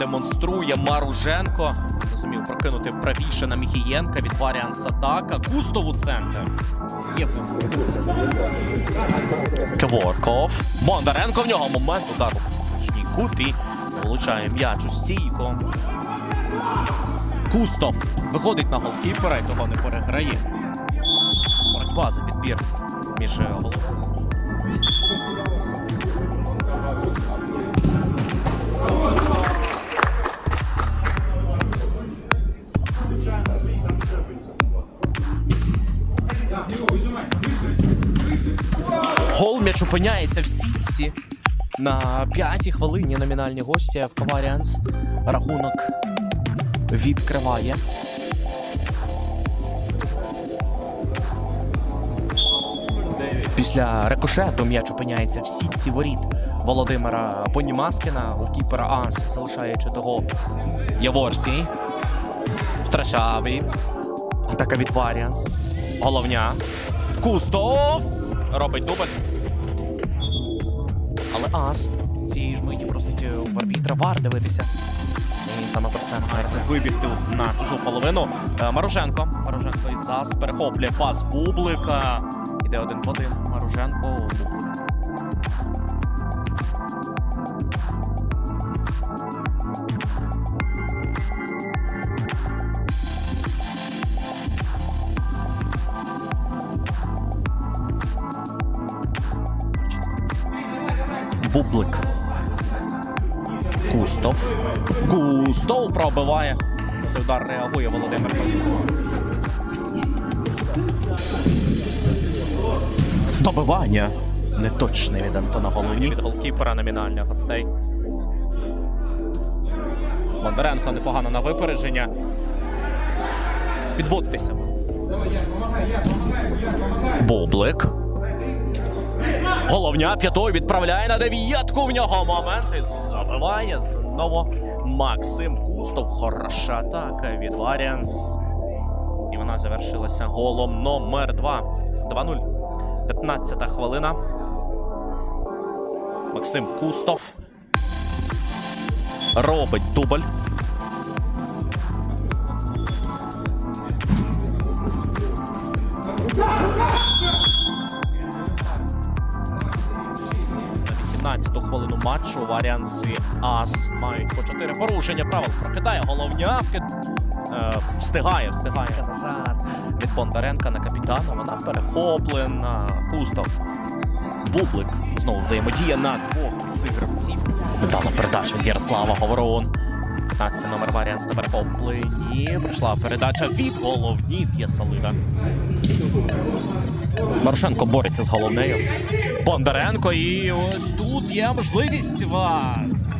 демонструє Маруженко. Зумів прокинути правіше на Міхієнка від Варіанс атака. Кустов у центр. Є Кворков. Бондаренко в нього момент. Нижній кут і влучає м'яч у стійку. Кустов виходить на голкіпера і того не переграє. Боротьба за підбір між головами. Опиняється в сітці. На п'ятій хвилині номінальні гості в Каваріанс рахунок відкриває. Після рикошету м'яч опиняється в сітці воріт Володимира Понімаскіна, кіпера Анс, залишаючи того Яворський. Втрачав її. Атака від Варіанс. Головня. Кустов. Робить дубль. Але Ас цієї ж миті просить е, в арбітра вар дивитися. І саме про це намагається вибігти на чужу половину. Е, Маруженко. Маруженко із ЗАС перехоплює пас Бублика. Іде один в один. Маруженко. Бублик. Бублик. Кустов. Кустов пробиває. Цей удар реагує Володимир. Добивання. Неточне від Антона Головні. Від голкіпера номінальних гостей. Бондаренко непогано на випередження. Підводитися. Бублик. Головня п'ятою відправляє на дев'ятку. В нього момент і забиває знову Максим Кустов. Хороша атака від Варіанс. І вона завершилася голом номер 2. 2-0. 15 хвилина. Максим Кустов. Робить дубль. На 18-ту хвилину матчу Варіанс Ас мають по 4 порушення правил. Прокидає головня. вхід- Е, встигає, встигає назад від Бондаренка на капітана. Вона перехоплена. Кустов. Бублик знову взаємодія на двох цих гравців. Дала передача від Ярослава Говорон. 15 номер Варіанс на перехопленні. Прийшла передача від головні П'ясалида. Маршенко бореться з головнею. Бондаренко, і ось тут є можливість вас.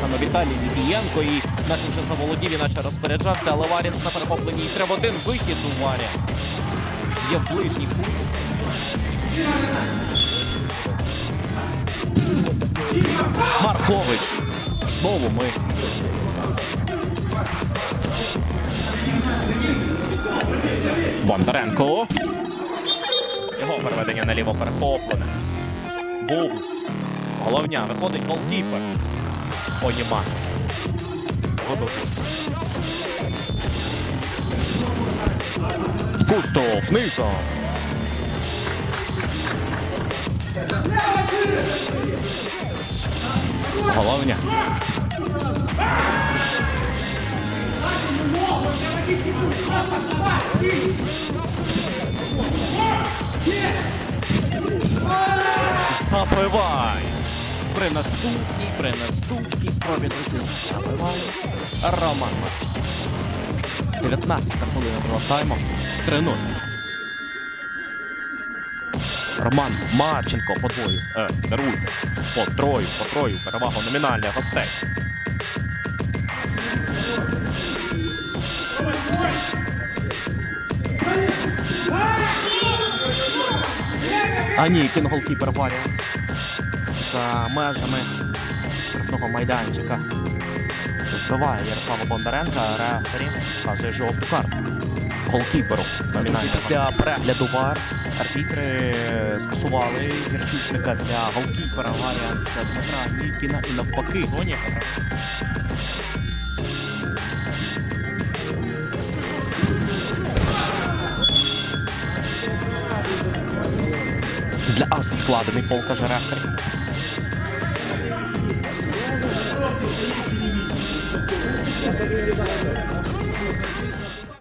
Саме Віталій Ліпієнко і нашим вже заволодів, іначе розпоряджався, але Варіанс на перехопленні. І треба один вихід у Варіанс. Є в ближній кут. Маркович. Знову ми. Бондаренко. Його переведення наліво перехоплене. Буб. Головня. Виходить голкіпер. Онімаски. Готовись. Кустов низом. Головня. Забивай! При наступній, при наступній спробі друзі забиває Роман Марченко. 19 хвилина була тайму. 3-0. Роман Марченко подвоїв. Е, даруйте. Потрою, потрою. Перевагу номінальних гостей. А ні, кінголкіпер Варіанс. За межами штрафного майданчика. Збиває Ярослава Бондаренка. Рефері показує жовту карту. Голкіперу. Після перегляду ВАР арбітри скасували гірчучника для голкіпера Варіанс Дмитра Нікіна і навпаки. Зоні для Ас відкладений фол, каже рефері.